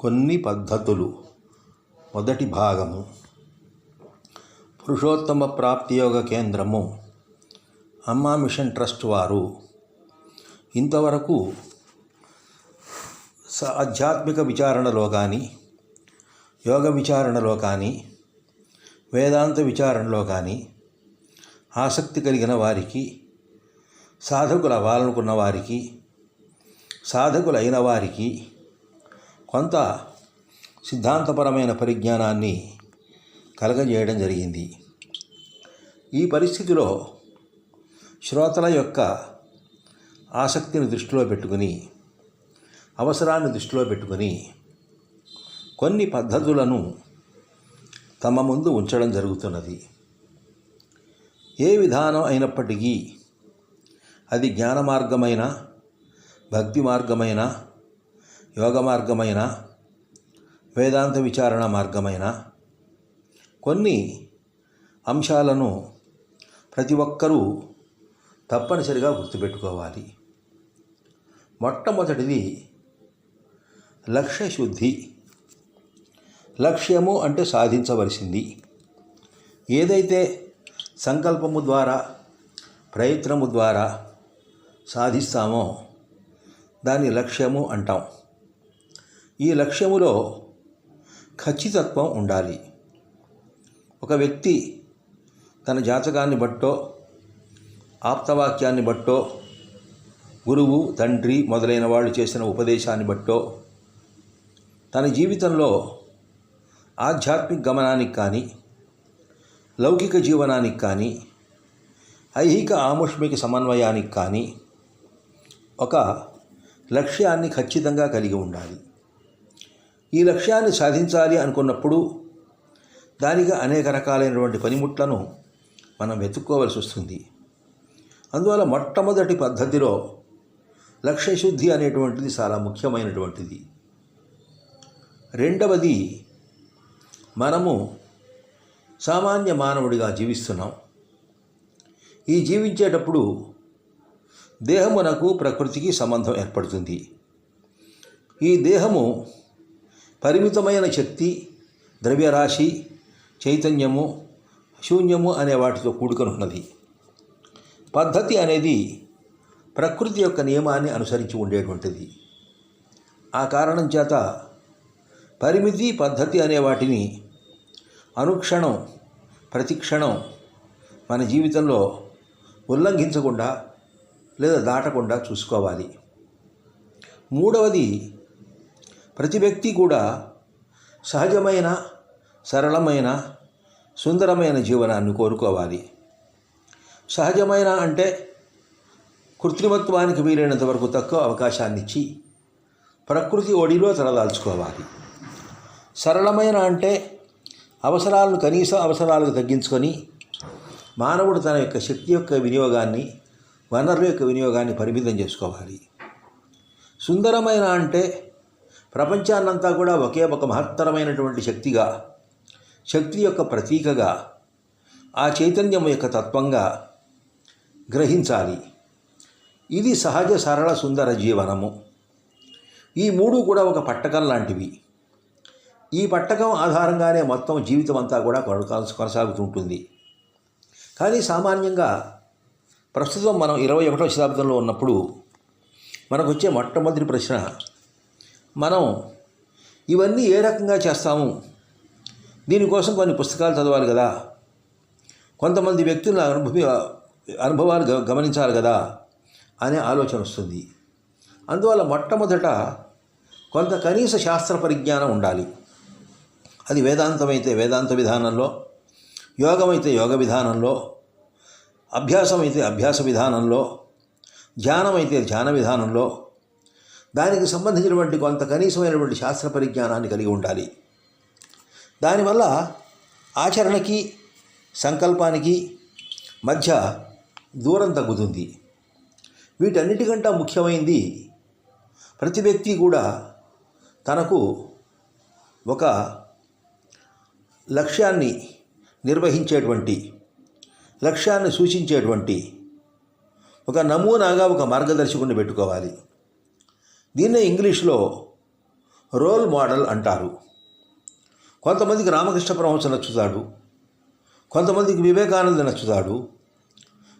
కొన్ని పద్ధతులు. మొదటి భాగము. పురుషోత్తమ ప్రాప్తి యోగ కేంద్రము. అమ్మా మిషన్ ట్రస్ట్ వారు. ఇంతవరకు స ఆధ్యాత్మిక విచారణలో కానీ యోగ విచారణలో కానీ వేదాంత విచారణలో కానీ ఆసక్తి కలిగిన వారికి సాధకులు అవ్వాలనుకున్న వారికి సాధకులైన వారికి కొంత సిద్ధాంతపరమైన పరిజ్ఞానాన్ని కలగజేయడం జరిగింది. ఈ పరిస్థితిలో శ్రోతల యొక్క ఆసక్తిని దృష్టిలో పెట్టుకుని అవసరాన్ని దృష్టిలో పెట్టుకుని కొన్ని పద్ధతులను తమ ముందు ఉంచడం జరుగుతున్నది. ఏ విధానం అయినప్పటికీ అది జ్ఞాన మార్గమైన భక్తి మార్గమైన యోగ మార్గమైన వేదాంత విచారణ మార్గమైన కొన్ని అంశాలను ప్రతి ఒక్కరూ తప్పనిసరిగా గుర్తుపెట్టుకోవాలి. మొట్టమొదటిది లక్ష్యశుద్ధి. లక్ష్యము అంటే సాధించవలసింది. ఏదైతే సంకల్పము ద్వారా ప్రయత్నము ద్వారా సాధిస్తామో దాన్ని లక్ష్యము అంటాం. ఈ లక్ష్యములో ఖచ్చితత్వం ఉండాలి. ఒక వ్యక్తి తన జాతకాన్ని బట్టో ఆప్తవాక్యాన్ని బట్టో గురువు తండ్రి మొదలైన వాళ్ళు చేసిన ఉపదేశాన్ని బట్టో తన జీవితంలో ఆధ్యాత్మిక గమనానికి కానీ లౌకిక జీవనానికి కానీ ఐహిక ఆముష్మిక సమన్వయానికి కానీ ఒక లక్ష్యాన్ని ఖచ్చితంగా కలిగి ఉండాలి. ఈ లక్ష్యాన్ని సాధించాలి అనుకున్నప్పుడు దానికి అనేక రకాలైనటువంటి పనిముట్లను మనం వెతుక్కోవలసి వస్తుంది. అందువల్ల మొట్టమొదటి పద్ధతిలో లక్ష్యశుద్ధి అనేటువంటిది చాలా ముఖ్యమైనటువంటిది. రెండవది మనము సామాన్య మానవుడిగా జీవిస్తున్నాం. ఈ జీవించేటప్పుడు దేహమునకు ప్రకృతికి సంబంధం ఏర్పడుతుంది. ఈ దేహము పరిమితమైన శక్తి ద్రవ్యరాశి చైతన్యము శూన్యము అనే వాటితో కూడుకొని ఉన్నది పద్ధతి అనేది ప్రకృతి యొక్క నియమాన్ని అనుసరించి ఉండేటువంటిది. ఆ కారణం చేత పరిమితి పద్ధతి అనే వాటిని అనుక్షణం ప్రతిక్షణం మన జీవితంలో ఉల్లంఘించకుండా లేదా దాటకుండా చూసుకోవాలి. మూడవది ప్రతి వ్యక్తి కూడా సహజమైన సరళమైన సుందరమైన జీవనాన్ని కోరుకోవాలి. సహజమైన అంటే కృత్రిమత్వానికి వీలైనంత వరకు తక్కువ అవకాశాన్ని ఇచ్చి ప్రకృతి ఒడిలో తలదాల్చుకోవాలి. సరళమైన అంటే అవసరాలను కనీస అవసరాలకు తగ్గించుకొని మానవుడు తన యొక్క శక్తి యొక్క వినియోగాన్ని వనరుల యొక్క వినియోగాన్ని పరిమితం చేసుకోవాలి. సుందరమైన అంటే ప్రపంచాన్నంతా కూడా ఒకే ఒక మహత్తరమైనటువంటి శక్తిగా శక్తి యొక్క ప్రతీకగా ఆ చైతన్యం యొక్క తత్వంగా గ్రహించాలి. ఇది సహజ సరళ సుందర జీవనము. ఈ మూడు కూడా ఒక పట్టకం లాంటివి. ఈ పట్టకం ఆధారంగానే మొత్తం జీవితం అంతా కూడా కొనసాగుతుంటుంది. కానీ సామాన్యంగా ప్రస్తుతం మనం ఇరవై ఒకటో శతాబ్దంలో ఉన్నప్పుడు మనకు వచ్చే మొట్టమొదటి ప్రశ్న మనం ఇవన్నీ ఏ రకంగా చేస్తాము? దీనికోసం కొన్ని పుస్తకాలు చదవాలి కదా. కొంతమంది వ్యక్తుల అనుభవి అనుభవాలు గమనించాలి కదా అనే ఆలోచన వస్తుంది. అందువల్ల మొట్టమొదట కొంత కనీస శాస్త్ర పరిజ్ఞానం ఉండాలి. అది వేదాంతమైతే వేదాంత విధానంలో యోగమైతే యోగ విధానంలో అభ్యాసం అయితే అభ్యాస విధానంలో ధ్యానం అయితే ధ్యాన విధానంలో దానికి సంబంధించినటువంటి కొంత కనీసమైనటువంటి శాస్త్ర పరిజ్ఞానాన్ని కలిగి ఉండాలి. దానివల్ల ఆచరణకి సంకల్పానికి మధ్య దూరం తగ్గుతుంది. వీటన్నిటికంటే ముఖ్యమైనది ప్రతి వ్యక్తి కూడా తనకు ఒక లక్ష్యాన్ని నిర్వహించేటువంటి లక్ష్యాన్ని సూచించేటువంటి ఒక నమూనాగా ఒక మార్గదర్శకుని పెట్టుకోవాలి. దీన్నే ఇంగ్లీష్లో రోల్ మోడల్ అంటారు. కొంతమందికి రామకృష్ణ పరమహంస నచ్చుతాడు. కొంతమందికి వివేకానంద నచ్చుతాడు.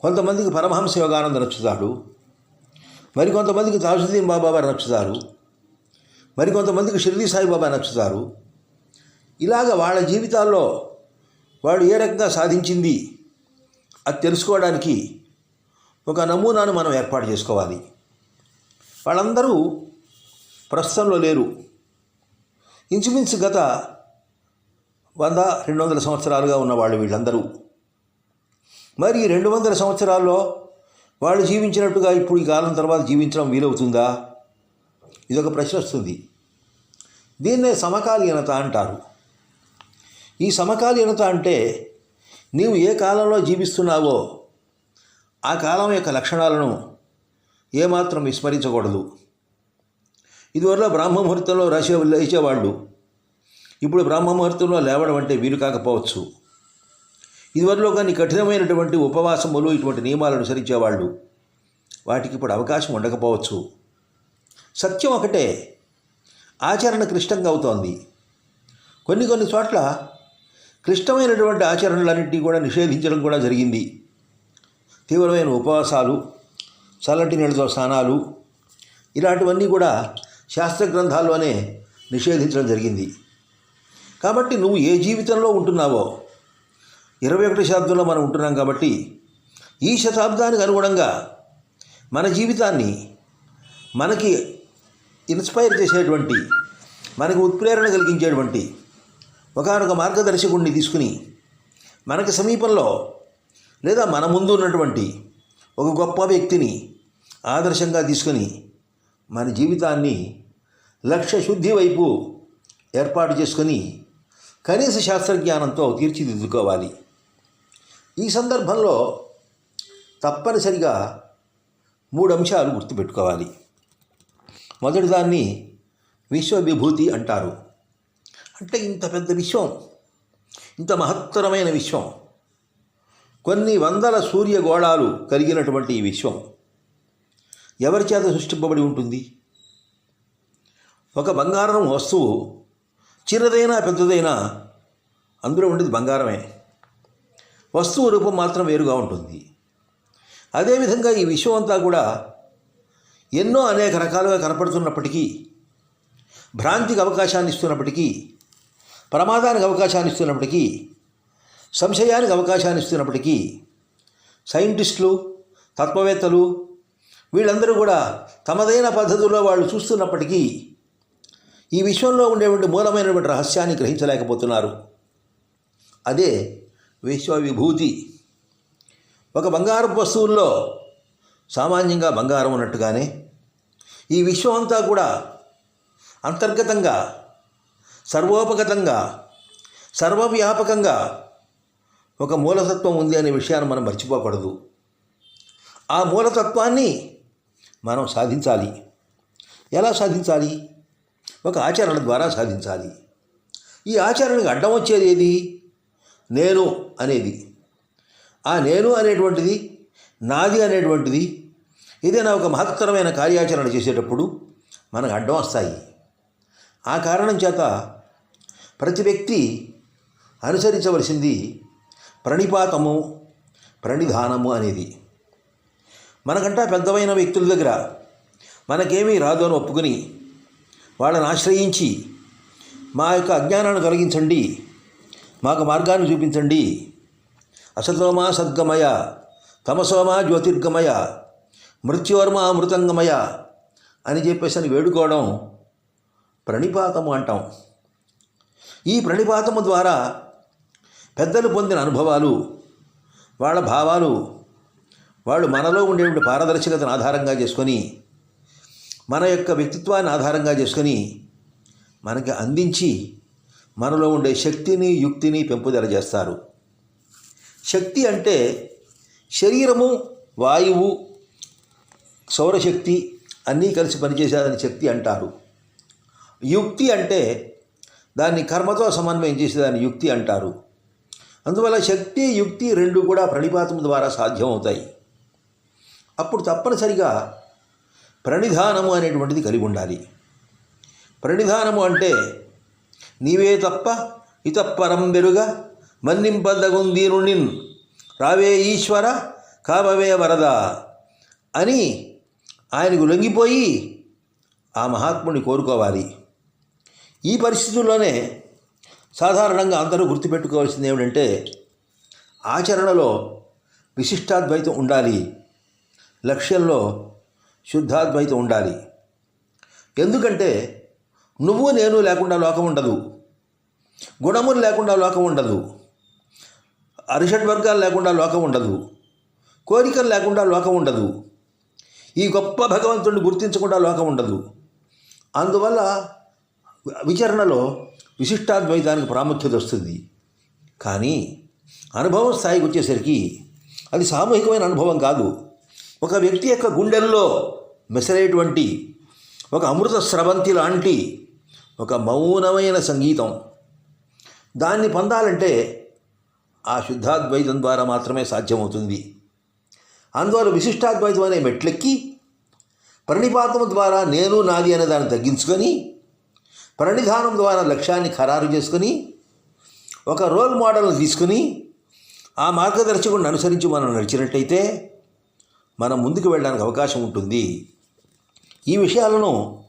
కొంతమందికి పరమహంస యోగానంద నచ్చుతాడు. మరి కొంతమందికి తాజుద్దీన్ బాబా వారు నచ్చుతారు. మరికొంతమందికి కొంతమందికి సాయిబాబా నచ్చుతారు. ఇలాగ వాళ్ళ జీవితాల్లో వాడు ఏ రకంగా సాధించింది అది తెలుసుకోవడానికి ఒక నమూనాను మనం ఏర్పాటు చేసుకోవాలి. వాళ్ళందరూ ప్రస్తుతంలో లేరు. ఇంచుమించు గత వంద రెండు వందల సంవత్సరాలుగా ఉన్నవాళ్ళు వీళ్ళందరూ. మరి రెండు వందల సంవత్సరాల్లో వాళ్ళు జీవించినట్టుగా ఇప్పుడు ఈ కాలం తర్వాత జీవించడం వీలవుతుందా? ఇదొక ప్రశ్న వస్తుంది. దీన్నే సమకాలీనత అంటారు. ఈ సమకాలీనత అంటే నీవు ఏ కాలంలో జీవిస్తున్నావో ఆ కాలం యొక్క లక్షణాలను ఏమాత్రం విస్మరించకూడదు. ఇదివరలో బ్రాహ్మముహూర్తంలో రాసే లేచేవాళ్ళు ఇప్పుడు బ్రాహ్మముహూర్తంలో లేవడం అంటే వీలు కాకపోవచ్చు. ఇదివరలో కానీ కఠినమైనటువంటి ఉపవాసములు ఇటువంటి నియమాలను అనుసరించేవాళ్ళు వాటికి ఇప్పుడు అవకాశం ఉండకపోవచ్చు. సత్యం ఒకటే ఆచరణ క్లిష్టంగా అవుతోంది. కొన్ని కొన్ని చోట్ల క్లిష్టమైనటువంటి ఆచరణలన్నింటినీ కూడా నిషేధించడం కూడా జరిగింది. తీవ్రమైన ఉపవాసాలు చల్లటి నీళ్ళతో స్నానాలు ఇలాంటివన్నీ కూడా శాస్త్ర గ్రంథాల్లోనే నిషేధించడం జరిగింది. కాబట్టి నువ్వు ఏ జీవితంలో ఉంటున్నావో ఇరవై ఒకటి శతాబ్దంలో మనం ఉంటున్నాం కాబట్టి ఈ శతాబ్దానికి అనుగుణంగా మన జీవితాన్ని మనకి ఇన్స్పైర్ చేసేటువంటి మనకి ఉత్ప్రేరణ కలిగించేటువంటి ఒకనొక మార్గదర్శకుడిని తీసుకుని మనకి సమీపంలో లేదా మన ముందు ఉన్నటువంటి ఒక గొప్ప వ్యక్తిని ఆదర్శంగా తీసుకొని మన జీవితాన్ని లక్ష్య శుద్ధి వైపు ఏర్పాటు చేసుకొని కనీస శాస్త్రజ్ఞానంతో తీర్చిదిద్దుకోవాలి. ఈ సందర్భంలో తప్పనిసరిగా మూడు అంశాలు గుర్తుపెట్టుకోవాలి. మొదటిదాన్ని విశ్వవిభూతి అంటారు. అంటే ఇంత పెద్ద విశ్వం ఇంత మహత్తరమైన విశ్వం కొన్ని వందల సూర్యగోళాలు కలిగినటువంటి ఈ విశ్వం. ఎవరి చేత సృష్టింపబడి ఉంటుంది? ఒక బంగారం వస్తువు చిన్నదైనా పెద్దదైనా అందులో ఉండేది బంగారమే. వస్తువు రూపం మాత్రం వేరుగా ఉంటుంది. అదేవిధంగా ఈ విశ్వం అంతా కూడా ఎన్నో అనేక రకాలుగా కనపడుతున్నప్పటికీ భ్రాంతికి అవకాశాన్ని ఇస్తున్నప్పటికీ ప్రమాదానికి అవకాశాన్ని ఇస్తున్నప్పటికీ సంశయానికి అవకాశాన్ని ఇస్తున్నప్పటికీ సైంటిస్టులు తత్వవేత్తలు వీళ్ళందరూ కూడా తమదైన పద్ధతుల్లో వాళ్ళు చూస్తున్నప్పటికీ ఈ విశ్వంలో ఉండేటువంటి మూలమైనటువంటి రహస్యాన్ని గ్రహించలేకపోతున్నారు. అదే విశ్వవిభూతి. ఒక బంగారం వస్తువుల్లో సామాన్యంగా బంగారం ఉన్నట్టుగానే ఈ విశ్వం అంతా కూడా అంతర్గతంగా సర్వోపగతంగా సర్వవ్యాపకంగా ఒక మూలతత్వం ఉంది అనే విషయాన్ని మనం మర్చిపోకూడదు. ఆ మూలతత్వాన్ని మనం సాధించాలి. ఎలా సాధించాలి? ఒక ఆచరణ ద్వారా సాధించాలి. ఈ ఆచరణకు అడ్డం వచ్చేది ఏది? నేను అనేది. ఆ నేను అనేటువంటిది నాది అనేటువంటిది ఏదైనా ఒక మహత్తరమైన కార్యాచరణ చేసేటప్పుడు మనకు అడ్డం వస్తాయి. ఆ కారణం చేత ప్రతి వ్యక్తి అనుసరించవలసింది ప్రణిపాతము ప్రణిధానము అనేది. మనకంటా పెద్దమైన వ్యక్తుల దగ్గర మనకేమీ రాదు అని ఒప్పుకొని వాళ్ళని ఆశ్రయించి మా యొక్క అజ్ఞానాన్ని తొలగించండి మాకు మార్గాన్ని చూపించండి. అసతోమా సద్గమయ తమసోమా జ్యోతిర్గమయ మృత్యువర్మ అమృతంగమయ అని చెప్పేసి అని వేడుకోవడం ప్రణిపాతము అంటాం. ఈ ప్రణిపాతము ద్వారా పెద్దలు పొందిన అనుభవాలు వాళ్ళ భావాలు వాళ్ళు మనలో ఉండేటువంటి పారదర్శకతను ఆధారంగా చేసుకొని మన యొక్క వ్యక్తిత్వాన్ని ఆధారంగా చేసుకొని మనకి అందించి మనలో ఉండే శక్తిని యుక్తిని పెంపుదల చేస్తారు శక్తి అంటే శరీరము వాయువు సౌరశక్తి అన్నీ కలిసి పనిచేసేదని శక్తి అంటారు. యుక్తి అంటే దాన్ని కర్మతో సమన్వయం చేసేదాన్ని యుక్తి అంటారు. అందువల్ల శక్తి యుక్తి రెండు కూడా ప్రణిపాతం ద్వారా సాధ్యమవుతాయి. అప్పుడు తప్పనిసరిగా ప్రణిధానము అనేటువంటిది కలిగి ఉండాలి. ప్రణిధానము అంటే నీవే తప్ప ఇతప్పరం బెరుగ మన్నింపదగుందీను నిన్ రావే ఈశ్వర కావవే వరద అని ఆయనకు లొంగిపోయి ఆ మహాత్ముని కోరుకోవాలి. ఈ పరిస్థితుల్లోనే సాధారణంగా అందరూ గుర్తుపెట్టుకోవాల్సింది ఏమిటంటే ఆచరణలో విశిష్టాద్వైతం ఉండాలి. లక్ష్యంలో శుద్ధాద్వైతం ఉండాలి. ఎందుకంటే నువ్వు నేను లేకుండా లోకం ఉండదు. గుణములు లేకుండా లోకం ఉండదు. అరిషడ్ వర్గాలు లేకుండా లోకం ఉండదు. కోరికలు లేకుండా లోకం ఉండదు. ఈ గొప్ప భగవంతుడిని గుర్తించకుండా లోకం ఉండదు. అందువల్ల విచరణలో విశిష్టాద్వైతానికి ప్రాముఖ్యత వస్తుంది. కానీ అనుభవం స్థాయికి వచ్చేసరికి అది సామూహికమైన అనుభవం కాదు. ఒక వ్యక్తి యొక్క గుండెల్లో మెసరేటువంటి ఒక అమృత స్రవంతి లాంటి ఒక మౌనమైన సంగీతం. దాన్ని పొందాలంటే ఆ శుద్ధాద్వైతం ద్వారా మాత్రమే సాధ్యమవుతుంది. అందువల్ల విశిష్టాద్వైతం అనే మెట్లెక్కి ప్రణిపాతం ద్వారా నేను నాది అనే దాన్ని తగ్గించుకొని ప్రణిధానం ద్వారా లక్ష్యాన్ని ఖరారు చేసుకొని ఒక రోల్ మోడల్ని తీసుకుని ఆ మార్గదర్శకుడిని అనుసరించి మనం నడిచినట్టయితే మనం ముందుకు వెళ్ళడానికి అవకాశం ఉంటుంది. ఈ విషయాలను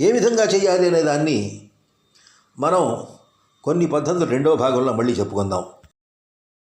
ఏ విధంగా చేయాలి అనే దాన్ని మనం కొన్ని పద్ధతులు రెండవ భాగంలో మళ్ళీ చెప్పుకుందాం.